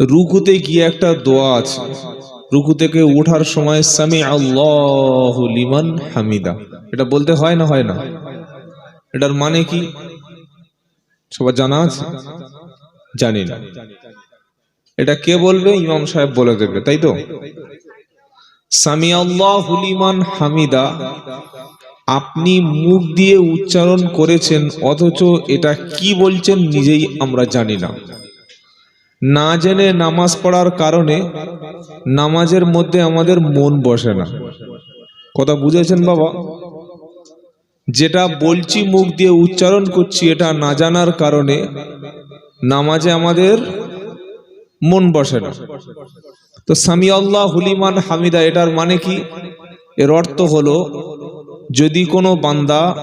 রুকুতে গিয়ে একটা দোয়া আছে। রুকু থেকে ওঠার সময় সামি আল্লাহ লিমান হামিদা। এটা বলতে হয় না হয় না? এটার মানে কি? সবার জানা আছে? জানি না। এটা কে বলবে? ইমাম সাহেব বলে দেবে, তাই তো? সামি আল্লাহ লিমান হামিদা, আপনি মুখ দিয়ে উচ্চারণ করেছেন, অথচ এটা কি বলছেন নিজেই আমরা জানি না। না জেনে নামাজ পড়ার কারণে নামাজের মধ্যে আমাদের মন বসে না। কথা বুঝেছেন বাবা? যেটা বলছি মুখ দিয়ে উচ্চারণ করছি, এটা না জানার কারণে নামাজে আমাদের মন বসে না। তো সামি আল্লাহ হুলিমান হামিদা, এটার মানে কি? এর অর্থ হলো, যদি কোনো বান্দা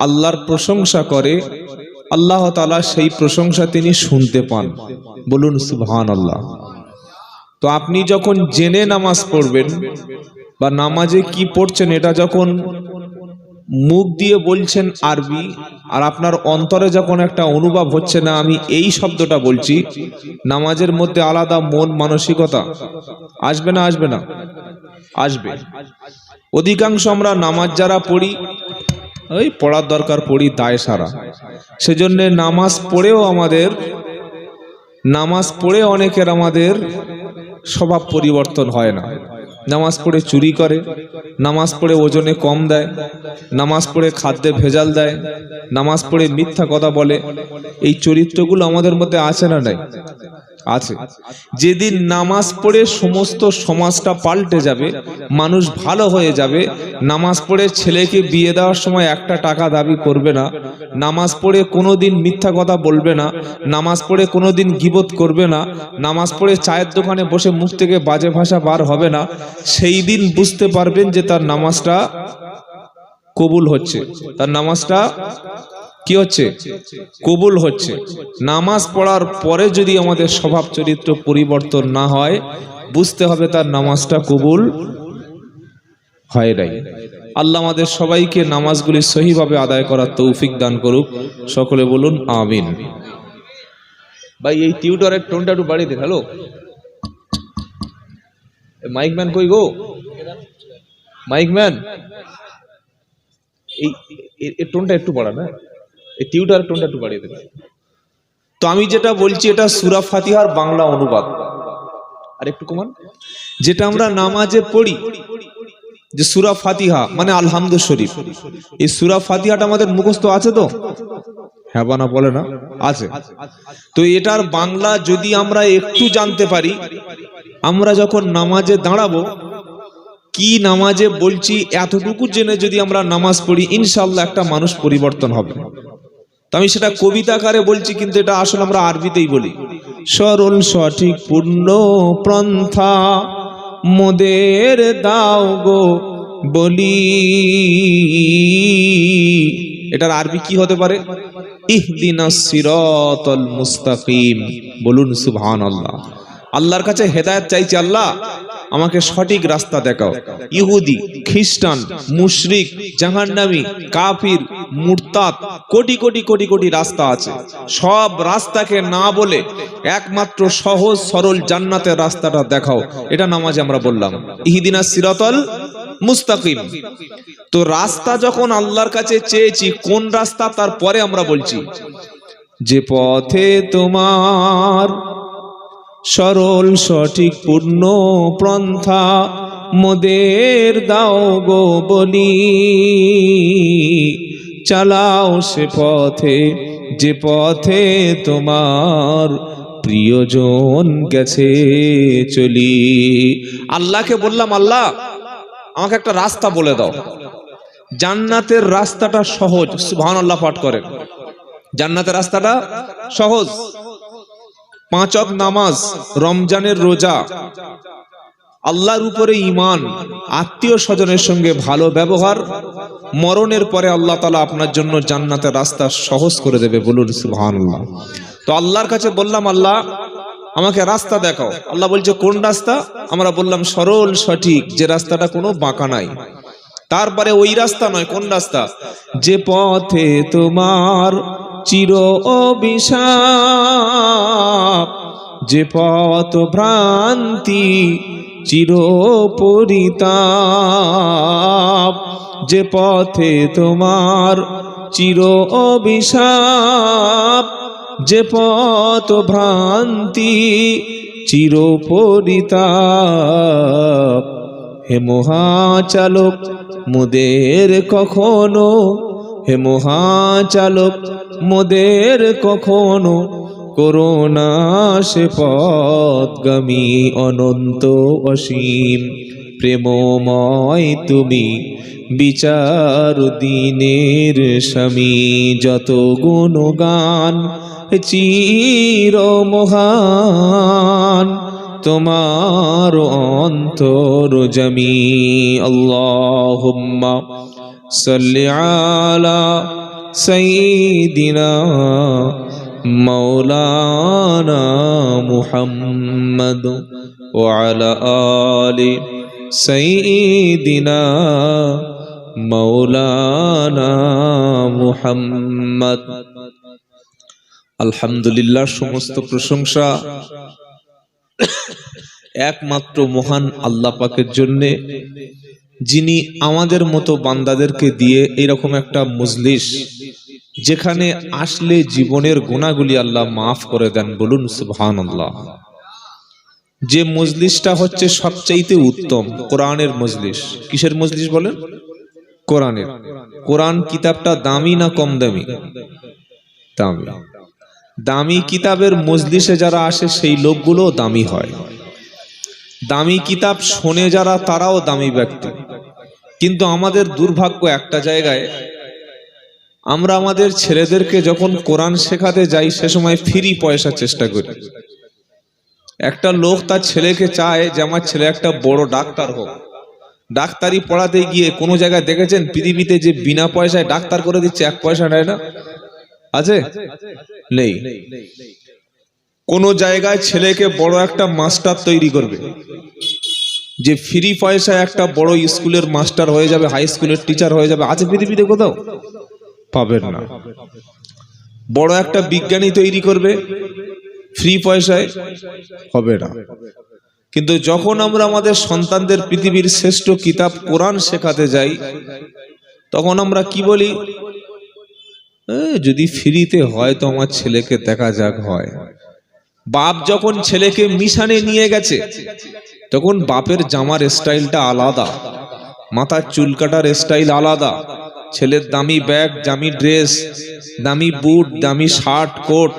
আল্লাহর প্রশংসা করে আল্লাহ তালা সেই প্রশংসা তিনি শুনতে পান। বলুন সুবহান আল্লাহ তো আপনি যখন জেনে নামাজ পড়বেন বা নামাজে কি পড়ছেন, এটা যখন মুখ দিয়ে বলছেন আরবি, আর আপনার অন্তরে যখন একটা অনুভব হচ্ছে না, আমি এই শব্দটা বলছি, নামাজের মধ্যে আলাদা মন মানসিকতা। আসবে না আসবে না? আসবে। অধিকাংশ আমরা নামাজ যারা পড়ি ওই পড়ার দরকার পড়ি দায় সারা। সেজন্য নামাজ পড়েও আমাদের, নামাজ পড়ে অনেকের আমাদের স্বভাব পরিবর্তন হয় না। নামাজ পড়ে চুরি করে, নামাজ পড়ে ওজনে কম দেয়, নামাজ পড়ে খাদ্যে ভেজাল দেয়, নামাজ পড়ে মিথ্যা কথা বলে। এই চরিত্রগুলো আমাদের মধ্যে আছে না নাই? আছে। যেদিন নামাজ পড়ে সমস্ত সমাজটা পাল্টে যাবে, মানুষ ভালো হয়ে যাবে, নামাজ পড়ে ছেলেকে বিয়ে দেওয়ার সময় একটা টাকা দাবি করবে না, নামাজ পড়ে কোনো দিন মিথ্যা কথা বলবে না, নামাজ পড়ে কোনো দিন গিবত করবে না, নামাজ পড়ে চায়ের দোকানে বসে মুখ থেকে বাজে ভাষা বার হবে না সেই দিন বুঝতে পারবেন যে তার নামাজটা কবুল হচ্ছে। তার নামাজটা কি হচ্ছে? কবুল হচ্ছে। নামাজ পড়ার পরে যদি আমাদের স্বভাব চরিত্র পরিবর্তন না হয়, বুঝতে হবে তার নামাজটা কবুল হয় নাই। আল্লাহ আমাদের সবাইকে নামাজগুলি সহিভাবে আদায় করার তৌফিক দান করুক। সকলে বলুন, আমিন। ভাই, এই টিউটারের টোনটা একটু বাড়িয়ে দিন, হ্যালো? মাইক ম্যান কই গো? Mic man? এই এর টোনটা একটু বাড়ান হ্যাঁ? এই টিউটার টোনটা একটু বাড়িয়ে দেবেন। তো আমি যেটা বলছি, এটা সুরা ফাতিহার বাংলা অনুবাদ। আর একটু কমান। যেটা আমরা নামাজে পড়ি, যে সুরা ফাতিহা মানে আলহামদু শরীফ। এই সুরা ফাতিহাটা আমাদের মুখস্থ আছে তো? হ্যাঁ বানা বলে না? আছে। তো এটার বাংলা যদি আমরা একটু জানতে পারি আমরা যখন নামাজে দাঁড়াবো, কি নামাজে বলছি এতটুকু জেনে যদি আমরা নামাজ পড়ি ইনশাল্লাহ একটা মানুষ পরিবর্তন হবে। তো আমি সেটা কবিতাকারে বলছি, কিন্তু এটা আসলে আমরা আরবিতেই বলি। সরল সঠিক পূর্ণ প্রন্থা মোদের দাও গো বলি। এটার আরবি কি হতে পারে? ইহদিনা সিরাতাল মুস্তাকিম। বলুন সুবহানাল্লাহ। আল্লাহর কাছে হেদায়েত চাইছি আল্লাহ, আমাকে সঠিক রাস্তা দেখাও। ইহুদি, খ্রিস্টান, মুশরিক, জাহান্নামী, কাফির, মুরতাদ, কোটি কোটি কোটি কোটি রাস্তা আছে। সব রাস্তাকে না বলে একমাত্র সহজ, সরল, জান্নাতের রাস্তাটা দেখাও। এটা নামাজে আমরা বললাম। ইহিদিনা সিরাতল মুস্তাকিম। তো রাস্তা যখন আল্লাহর কাছে চেয়েছি, কোন রাস্তা? তারপরে আমরা বলছি, যে পথে তোমার সরল, সঠিক, পূর্ণ প্রন্থা মোদের দাও গো বলি, চালাও সে পথে, যে পথে তোমার প্রিয়জন গেছে চলি। আল্লাহকে বললাম, আল্লাহ, আমাকে একটা রাস্তা বলে দাও। জান্নাতের রাস্তাটা সহজ সুবহান আল্লাহ পাঠ করেন। জান্নাতের রাস্তাটা সহজ। পাঁচক নামাজ, রমজানের রোজা। আল্লাহর উপরে ইমান আত্মীয় স্বজনের সঙ্গে ভালো ব্যবহার, মরণের পরে আল্লাহ তালা আপনার জন্য জান্নাতের রাস্তা সহজ করে দেবে বলুন সুবহানাল্লাহ। তো আল্লাহর কাছে বললাম, আল্লাহ, আমাকে রাস্তা দেখাও। আল্লাহ বলছে, কোন রাস্তা? আমরা বললাম, সরল, সঠিক, যে রাস্তাটা কোনো বাঁকা নাই। তারপরে ওই রাস্তা নয়, কোন রাস্তা? যে পথে তোমার চির অভিশাপ। যে পথ ভ্রান্তি চির পরিতাপ। যে পথে তোমার চির অভিশাপ। যে পথ ভ্রান্তি চির পরিতাপ। হে মহাচালক, মোদের কখনো হে মহাচালক মোদের কখনো করোনা সে পদগামী অনন্ত অসীম। প্রেমময় তুমি বিচার দিনের স্বামী, যত গুণগান চির মহান, তোমার অন্তর জমি। আল্লাহুম্মা সাল্লি আলা সাইয়্যিদিনা مولانا محمد وعلى آل سيدنا مولانا محمد আলহামদুলিল্লাহ সমস্ত প্রশংসা একমাত্র মহান আল্লাহ পাকের জন্যে যিনি আমাদের মতো বান্দাদেরকে দিয়ে এরকম একটা মজলিস যেখানে আসলে জীবনের গুণাগুলি আল্লাহ মাফ করে দেন বলুন সুবহান আল্লাহ যে মজলিসটা হচ্ছে সবচাইতে উত্তম, কোরআনের মজলিস। কিসের মজলিস বলেন? কোরআনের। কোরআন কিতাবটা দামি না কম দামি? দামি। দামি কিতাবের মজলিসে যারা আসে, সেই লোকগুলো দামি হয়। দামি কিতাব শোনে যারা, তারাও দামি ব্যক্তি। কিন্তু আমাদের দুর্ভাগ্য একটা জায়গায় আমরা আমাদের ছেলেদেরকে যখন কোরআন শেখাতে যাই, সে সময় ফ্রি পয়সা চেষ্টা করি। একটা লোক তার ছেলেকে চায় যে, আমার ছেলে একটা বড় ডাক্তার হোক। ডাক্তারি পড়াতে গিয়ে কোনো জায়গায় দেখেছেন, পৃথিবীতে যে বিনা পয়সায় ডাক্তার করে দিচ্ছে, এক পয়সা নেয় না? আছে? নেই। কোন জায়গায় ছেলেকে বড় একটা মাস্টার তৈরি করবে, যে ফ্রি পয়সায় একটা বড় স্কুলের মাস্টার হয়ে যাবে, হাই স্কুলের টিচার হয়ে যাবে। আছে পৃথিবীতে কোথাও? পাবেন না। বড় একটা বিজ্ঞানী তৈরি করবে ফ্রি পয়সায় হবে না। কিন্তু যখন আমরা আমাদের সন্তানদের পৃথিবীর শ্রেষ্ঠ কিতাব কোরআন শেখাতে যাই তখন আমরা কি বলি? "এ, যদি ফ্রিতে হয় তো আমার ছেলেকে দেখা যাক হয়। বাপ যখন ছেলেকে মিশানে নিয়ে গেছে তখন বাপের জামার স্টাইলটা আলাদা মাথার চুল কাটার স্টাইল আলাদা ছেলের দামি ব্যাগ, দামি ড্রেস, দামি বুট, দামি শার্ট, কোট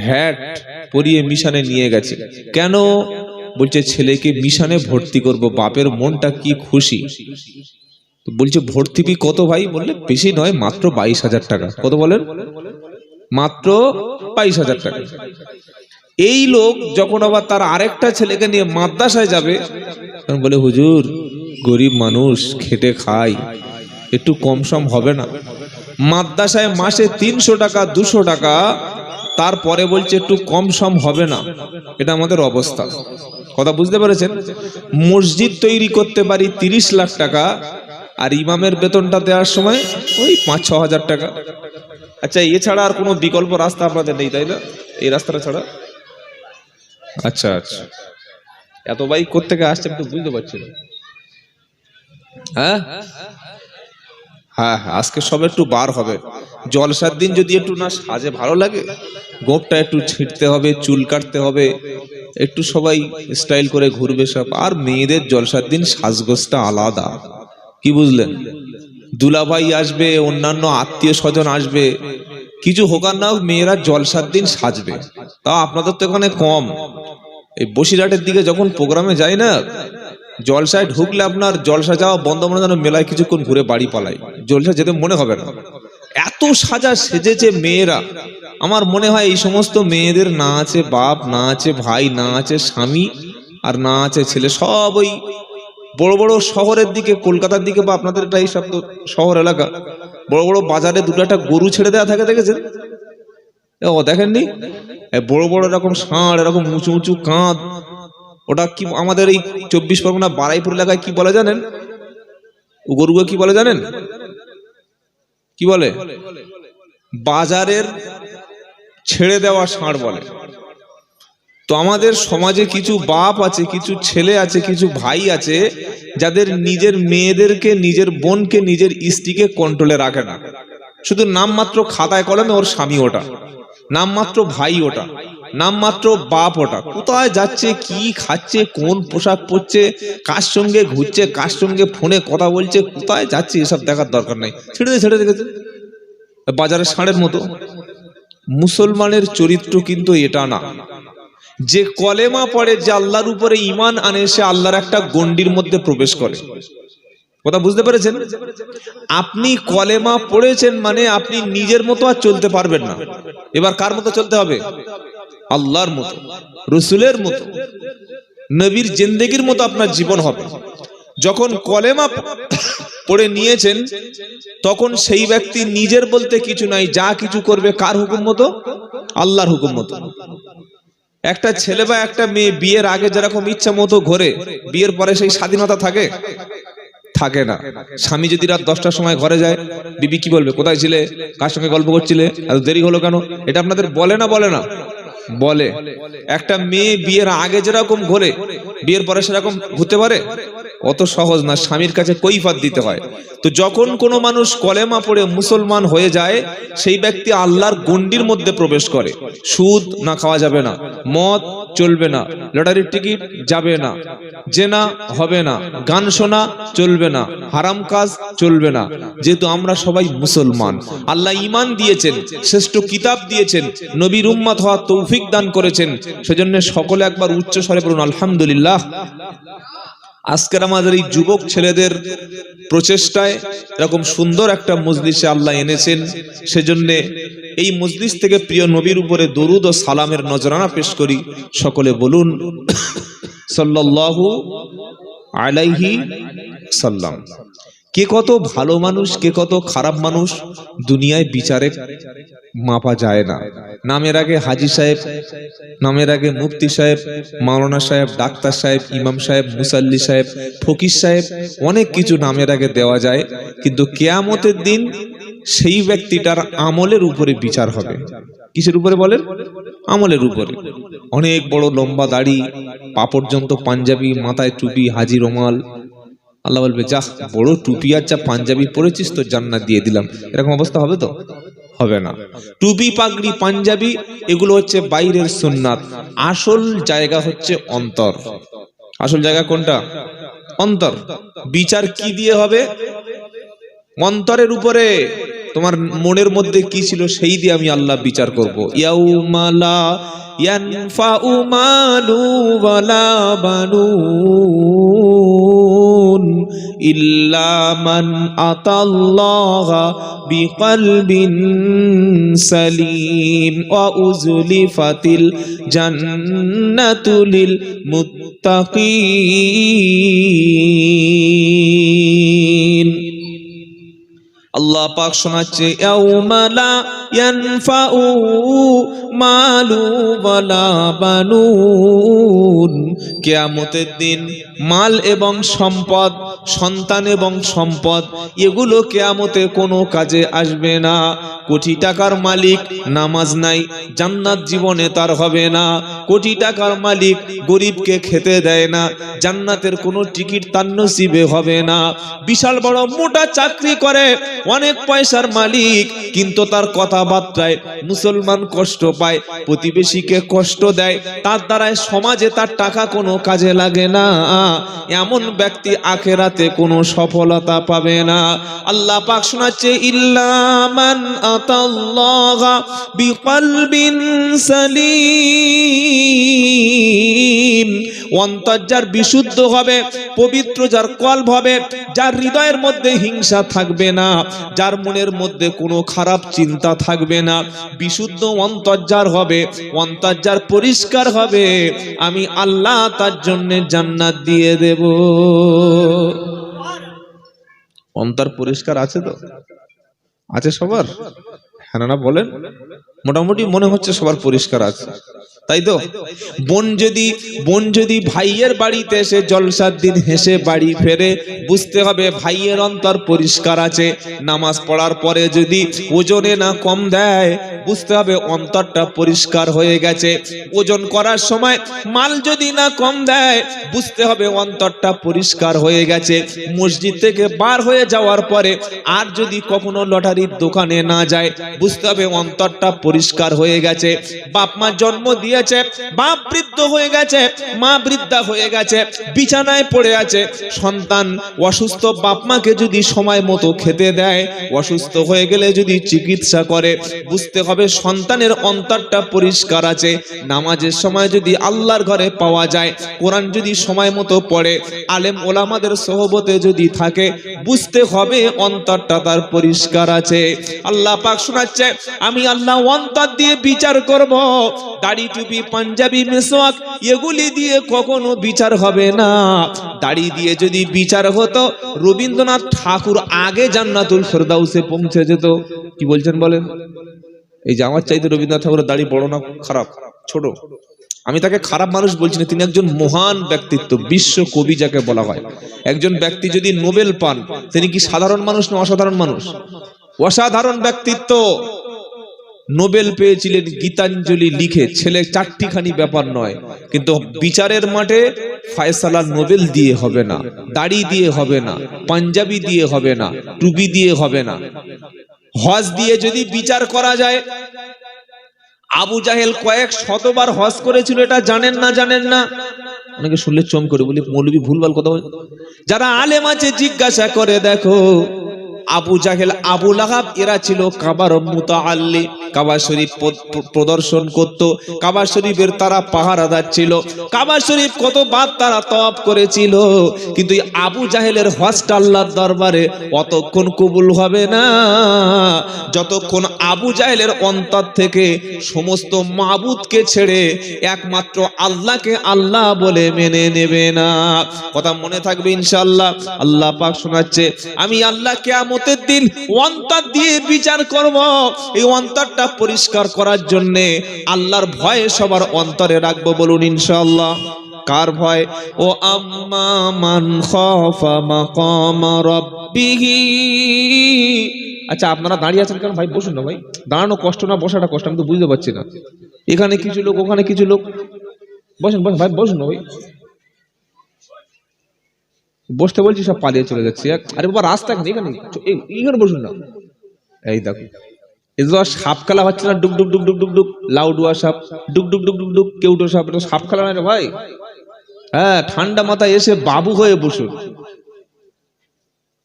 হ্যাট পরিয়ে মিশানে নিয়ে গেছে। কেন? বলছে, ছেলেকে মিশানে ভর্তি করব, বাপের মনটা কি খুশি? বলছে, ভর্তি ফি কত ভাই? বললে, বেশি নয়, মাত্র বাইশ হাজার টাকা। কত বলেন? মাত্র বাইশ হাজার টাকা। এই লোক যখন আবার তার আরেকটা ছেলেকে নিয়ে মাদ্রাসায় যাবে, তখন বলে, হুজুর, গরিব মানুষ খেটে খায়। একটু কম সম হবে না। মাদ্রাসায় মাসে তিনশো টাকা, দুশো টাকা, তারপরে বলছে একটু কম সম হবে না। এটা আমাদের অবস্থা। কথা বুঝতে পেরেছেন? মসজিদ তৈরি করতে পারি তিরিশ লাখ টাকা, আর ইমামের বেতনটা দেওয়ার সময় ওই পাঁচ, ছ হাজার টাকা। আচ্ছা এছাড়া আর কোনো বিকল্প রাস্তা আপনাদের নেই, তাই না? এই রাস্তাটা ছাড়া? আচ্ছা আচ্ছা। এত বাইক কোথেকে আসছে আমি তো বুঝতে পারছি না। হ্যাঁ? হ্যাঁ আজকে সব একটু বার হবে। জলসার দিন যদি একটু না সাজে ভালো লাগে, গোপটা একটু ছিঁড়তে হবে, চুল কাটতে হবে, একটু সবাই স্টাইল করে ঘুরবে সব। আর মেয়েদের জলসার দিন সাজগোজটা আলাদা। কি বুঝলেন? দুলাভাই আসবে, অন্যান্য আত্মীয় স্বজন আসবে। কিছু হোক আর না মেয়েরা জলসার দিন সাজবে। তাও আপনাদের তো এখানে কম। এই বসিরহাটের দিকে যখন প্রোগ্রামে যাই না জলসায় ঢুকলে আপনার জলসা যাওয়া বন্ধ মনে যেন মেলায় কিছুক্ষণ ঘুরে বাড়ি পালাই। জলসা যেতে মনে হবে না। এত সাজা সেজেছে মেয়েরা। আমার মনে হয় এই সমস্ত মেয়েদের না আছে বাপ, না আছে ভাই, না আছে স্বামী, আর না আছে ছেলে। সব ওই বড় বড় শহরের দিকে, কলকাতার দিকে বা আপনাদের এটা এইসব তো শহর এলাকা। বড় বড় বাজারে দুটো একটা গরু ছেড়ে দেওয়া থাকে, দেখেছেন? ও দেখেননি? বড় বড় এরকম ষাঁড়, এরকম উঁচু উঁচু কাঁধ ওটা কি আমাদের এই চব্বিশ পরগনা বারাইপুর এলাকায় কি বলে জানেন? গরুকে কি বলে জানেন? কি বলে? বাজারের ছেড়ে দেওয়া ষাঁড় বলে। তো আমাদের সমাজে কিছু বাপ আছে, কিছু ছেলে আছে, কিছু ভাই আছে, যাদের নিজের মেয়েদেরকে, নিজের বোনকে, নিজের স্ত্রীকে কন্ট্রোলে রাখে না। শুধু নামমাত্র খাতায় কলমে ওর স্বামী ওটা, নামমাত্র ভাই ওটা। নামমাত্র বাপ ওটা। কোথায় যাচ্ছে, কি খাচ্ছে, কোন পোশাক পরছে, কার সঙ্গে ঘুরছে, কার সঙ্গে ফোনে কথা বলছে, কোথায় যাচ্ছে, এসব দেখার দরকার নাই। ছেড়ে দিয়ে ছেড়ে দেখেছে বাজারের ষাঁড়ের মতো। মুসলমানের চরিত্র কিন্তু এটা না। যে কলেমা পড়ে, যে আল্লাহর উপরে ইমান আনে, সে আল্লাহর একটা গন্ডির মধ্যে প্রবেশ করে। কথা বুঝতে পেরেছেন? আপনি কলেমা পড়েছেন মানে আপনি নিজের মতো আর চলতে পারবেন না। এবার কার মতো চলতে হবে? আল্লাহর মতো, রসুলের মতো, নবীর জিন্দেগির মতো আপনার জীবন হবে। যখন কলেমা পড়ে নিয়েছেন, তখন সেই ব্যক্তি নিজের বলতে কিছু নাই, যা কিছু করবে কার হুকুম মতো? আল্লাহর হুকুম মতো। একটা ছেলে বা একটা মেয়ে বিয়ের আগে যেরকম ইচ্ছা মতো ঘোরে, বিয়ের পরে সেই স্বাধীনতা থাকে? থাকে না। স্বামী যদি রাত দশটার সময় ঘরে যায়, বিবি, কি বলবে? কোথায় ছিলে? কার সঙ্গে গল্প করছিলে? এত দেরি হলো কেন? এটা আপনাদের বলে না বলে না। বলে একটা মেয়ে বিয়ের আগে যেরকম ঘোরে বিয়ের পরে সেরকম ঘুরতে পারে? অত সহজ না, স্বামীর কাছে কৈফাত দিতে হয়। তো যখন কোনো মানুষ কলেমা পড়ে মুসলমান হয়ে যায়, সেই ব্যক্তি আল্লাহর গন্ডির মধ্যে প্রবেশ করে। সুদ না খাওয়া যাবে না, মদ চলবে না, লটারির টিকিট যাবে না, জেনা হবে না, গান শোনা চলবে না, হারাম কাজ চলবে না। যেহেতু আমরা সবাই মুসলমান, আল্লাহ ইমান দিয়েছেন, শ্রেষ্ঠ কিতাব দিয়েছেন, নবীর উম্মাত হওয়ার তৌফিক দান করেছেন, সেজন্য সকলে একবার উচ্চ স্বরে বলুন, আলহামদুলিল্লাহ। আজকের আমাদের এই যুবক ছেলেদের প্রচেষ্টায় এরকম সুন্দর একটা মজলিসে আল্লাহ এনেছেন। সেজন্য এই মজলিস থেকে প্রিয় নবীর উপরে দরুদ ও সালামের নজরানা পেশ করি। সকলে বলুন, সাল্লাল্লাহু আলাইহি সাল্লাম। কে কত ভালো মানুষ, কে কত খারাপ মানুষ দুনিয়ায় বিচারে। মাপা যায় না। নামের আগে হাজি সাহেব, নামের আগে মুফতি সাহেব, মাওলানা সাহেব, ডাক্তার সাহেব, ইমাম সাহেব, মুসাল্লি সাহেব, ফকির সাহেব, অনেক কিছু নামের আগে দেওয়া যায়। কিন্তু কেয়ামতের দিন সেই ব্যক্তিটার আমলের উপরে বিচার হবে। কিসের উপরে বলেন? আমলের উপরে। অনেক বড় লম্বা দাড়ি পা পর্যন্ত পাঞ্জাবি, মাথায় টুপি হাজি রোমাল। আল্লাহ বলবে যা বড় টুপি আর যা পাঞ্জাবি পরেছিস তো জান্নাত দিয়ে দিলাম। এরকম অবস্থা হবে তো? হবে না। টুপি, পাগড়ি, পাঞ্জাবি, এগুলো হচ্ছে বাইরের সুন্নাত। আসল জায়গা হচ্ছে অন্তর। আসল জায়গা কোনটা? অন্তর। বিচার কি দিয়ে হবে? অন্তরের উপরে। তোমার মনের মধ্যে কি ছিল সেই দিয়ে আমি আল্লাহ বিচার করব। ইয়াউমালা ইয়ানফাউ মালু ওয়ালা বানুন মান আতাল্লাহা বিকলবিন সালিম ওয়া উজলিফাতিল জান্নাতু লিল মুত্তাকিন। আল্লাহ পাক শোনাচ্ছে কিয়ামতের দিন মাল এবং সম্পদ সন্তান এবং সম্পদ, এগুলো কেয়ামতে কোনো কাজে আসবে না। কোটি টাকার মালিক নামাজ নাই, জান্নাত জীবনে তার হবে না। কোটি টাকার মালিক গরিবকে খেতে দেয় না, জান্নাতের কোনো টিকিট তার নসিবে হবে না। বিশাল বড় মোটা চাকরি করে অনেক পয়সার মালিক, কিন্তু তার কথাবার্তায় মুসলমান কষ্ট পায়, প্রতিবেশীকে কষ্ট দেয়, তার দ্বারায় সমাজে তার টাকা কোনো কাজে লাগে না। এমন ব্যক্তি আখেরাতে কোনো সফলতা পাবে না। আল্লাহ পাক শোনাচ্ছে ইল্লামান আতাল্লাহা বিকলবিন সালিম। অন্তর যার বিশুদ্ধ হবে, পবিত্র যার কল্প হবে, যার হৃদয়ের মধ্যে হিংসা থাকবে না, যার মনের মধ্যে কোনো খারাপ চিন্তা থাকবে না। বিশুদ্ধ অন্তর যার হবে অন্তর যার পরিষ্কার হবে, আমি আল্লাহ তার জন্য জান্নাত দিয়ে দেব। অন্তর পরিষ্কার আছে তো? আছে সবার? হ্যাঁ বলেন। মোটামুটি মনে হচ্ছে সবার পরিষ্কার আছে। তাই তো? বোন যদি বোন যদি ভাইয়ের বাড়িতে এসে জলসার দিন হেসে বাড়ি ফেরে, বুঝতে হবে ভাইয়ের অন্তর পরিষ্কার আছে। নামাজ পড়ার পরে যদি ওজনে না কম দেয়, বুঝতে হবে অন্তরটা পরিষ্কার হয়ে গেছে। ওজন করার সময় মাল যদি না কম দেয়, বুঝতে হবে অন্তরটা পরিষ্কার হয়ে গেছে। মসজিদ থেকে বার হয়ে যাওয়ার পরে আর যদি কখনো লটারির দোকানে না যায় বুঝতে হবে, অন্তরটা পরিষ্কার হয়ে গেছে। বাপ মা জন্ম দিয়েছে, বাপ বৃদ্ধ হয়ে গেছে, মা বৃদ্ধা হয়ে গেছে, বিছানায় পড়ে আছে। সন্তান অসুস্থ, বাপ মাকে যদি সময় মতো খেতে দেয়, অসুস্থ হয়ে গেলে যদি চিকিৎসা করে, বুঝতে হবে সন্তানের অন্তরটা পরিষ্কার আছে। নামাজের সময় যদি আল্লাহর ঘরে পাওয়া যায়, কোরআন যদি সময় মতো পড়ে, আলেম ওলামাদের সহবতে যদি থাকে, বুঝতে হবে অন্তরটা তার পরিষ্কার আছে। আল্লাহ পাক শোনাচ্ছে আমি আল্লাহ অন্তর দিয়ে বিচার করব। দাড়ি টুপি, পাঞ্জাবি, মেসোয়াক, এগুলি দিয়ে কখনো বিচার হবে না। দাড়ি দিয়ে যদি বিচার হতো, রবীন্দ্রনাথ ঠাকুর আগে জান্নাতুল ফেরদাউসে পৌঁছে যেত। কি বলছেন বলেন? এই যে আমার চাইতে রবীন্দ্রনাথ ঠাকুরের দাড়ি বড় না খারাপ? ছোট? আমি তাকে খারাপ মানুষ বলছি না, তিনি একজন মহান ব্যক্তিত্ব, বিশ্ব কবি যাকে বলা হয়। একজন ব্যক্তি যদি নোবেল পান, তিনি কি সাধারণ মানুষ না অসাধারণ মানুষ? অসাধারণ ব্যক্তিত্ব। নোবেল পেয়েছিলেন গীতাঞ্জলি লিখে। ছেলে চারটিখানি ব্যাপার নয়, কিন্তু বিচারের মাঠে ফায়সালা নোবেল দিয়ে হবে না, দাড়ি দিয়ে হবে না, পাঞ্জাবি দিয়ে হবে না, টুপি দিয়ে হবে না। হজ দিয়ে যদি বিচার করা যায়, আবু জাহেল কয়েক শতবার হজ করেছিল, এটা জানেন না জানেন না? অনেকে শুনলে চম করে বলি মৌলবী ভুলভাল কথা বলে। যারা আলেম আছে, জিজ্ঞাসা করে, দেখো আবু জাহেল, আবু লাহাব, এরা ছিল কাবার মুতাআল্লি। কাবা শরীফ প্রদর্শন করত। কাবা শরীফের তারা পাহারাদার ছিল। কাবা শরীফ কতবার তারা তপ করেছিল। কিন্তু আবু জাহেলের হজটা আল্লাহর দরবারে অতক্ষণ কবুল হবে না। যতক্ষণ আবু জাহেলের অন্তর থেকে সমস্ত মাবুদকে ছেড়ে একমাত্র আল্লাহকে আল্লাহ বলে মেনে নেবে না। কথা মনে থাকবে ইনশাল্লাহ আল্লাহ পাক শোনাচ্ছে, আমি আল্লাহ কেয়ামতের দিন অন্তর দিয়ে বিচার করব। এই অন্তরটা পরিষ্কার করার জন্য আল্লাহর ভয় সবার অন্তরে রাখব বলুন ইনশাআল্লাহ। কার ভয়? ও আম্মা মান খাফা মাকাম রাব্বিহি। আচ্ছা আপনারা দাঁড়িয়ে আছেন কেন? ভাই, বসুন না ভাই। দাঁড়ানো কষ্ট না, বসাটা কষ্ট, আমি তো বুঝতে পারছি না। এখানে কিছু লোক, ওখানে কিছু লোক। বসুন বসুন, ভাই, বসুন না ভাই। বসতে বলছি সব পালিয়ে চলে যাচ্ছে। আরে বাবা রাস্তা এখানে এখানে। এইখানে বসুন না। এই দেখো। এই সাপ খেলা হচ্ছে না ডুক ডুক ডুক ডুক ডুক ডুক। লাউডুয়া সাপ ডুক ডুক ডুক ডুক ডুক কেউটো সাপ এটা সাপ খেলা না ভাই। হ্যাঁ ঠান্ডা মাথায় এসে বাবু হয়ে বসুন।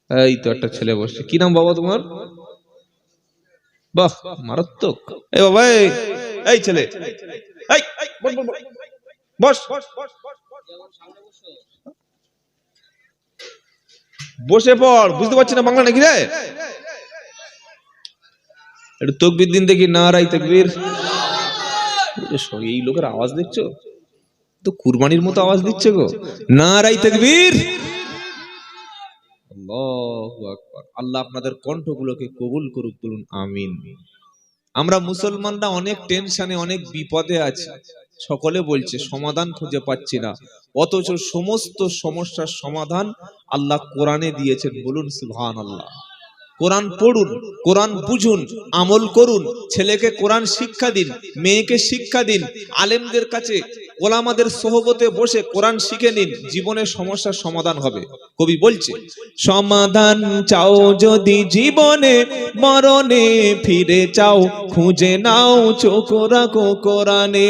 এই তো একটা ছেলে বসছে। কি নাম বাবা তোমার? বাহ মারাত্মক। এই বাবা এই, ছেলে। এই, বস, বস, বস বস। বসে পড়, বুঝতে পারছি না বাংলা নাকি রে? একটু তকবির দিন দেখি না রাই তকবির। এই লোকের আওয়াজ দেখছ? তো কুরবানির মতো আওয়াজ দিচ্ছে গো। না রাই তকবির। আল্লাহ আপনাদের কণ্ঠগুলোকে কবুল করুক, বলুন, আমিন। আমরা মুসলমানরা অনেক টেনশনে অনেক বিপদে আছি। সকলে বলছে, সমাধান খুঁজে পাচ্ছি না। অথচ সমস্ত সমস্যার সমাধান আল্লাহ কোরআনে দিয়েছেন। বলুন সুহান আল্লাহ কোরআন পড়ুন, কোরআন বুঝুন, আমল করুন, ছেলেকে কোরআন শিক্ষা দিন, মেয়েকে শিক্ষা দিন, আলেমদের কাছে, ওলামাদের সহবতে বসে কোরআন শিখে নিন জীবনের সমস্যার সমাধান হবে। কবি বলছে, সমাধান চাও যদি জীবনে, মরণে ফিরে চাও, খুঁজে নাও চোখ রাখো কোরআনে।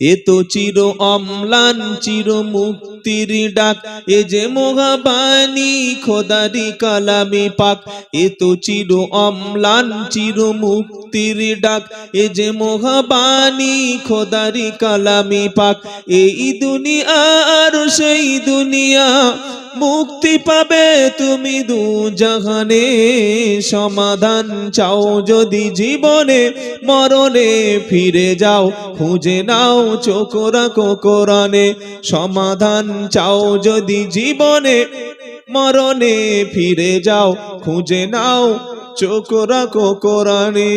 এ তো চির অম্লান, চির মুক্তির ডাক। এ যে মোহাবানি খোদারি কালামি পাক। এ তো চির অম্লান, চির মুক্তির ডাক। এ যে মোহাবানি খোদারি কালামি পাক। এই দুনিয়া আর সেই দুনিয়া মুক্তি পাবে তুমি দু জাহানে। সমাধান চাও যদি জীবনে, মরণে ফিরে যাও, খুঁজে নাও চোখরা কোরআনে। সমাধান চাও যদি জীবনে, মরণে ফিরে যাও, খুঁজে নাও চোখরা কোরআনে।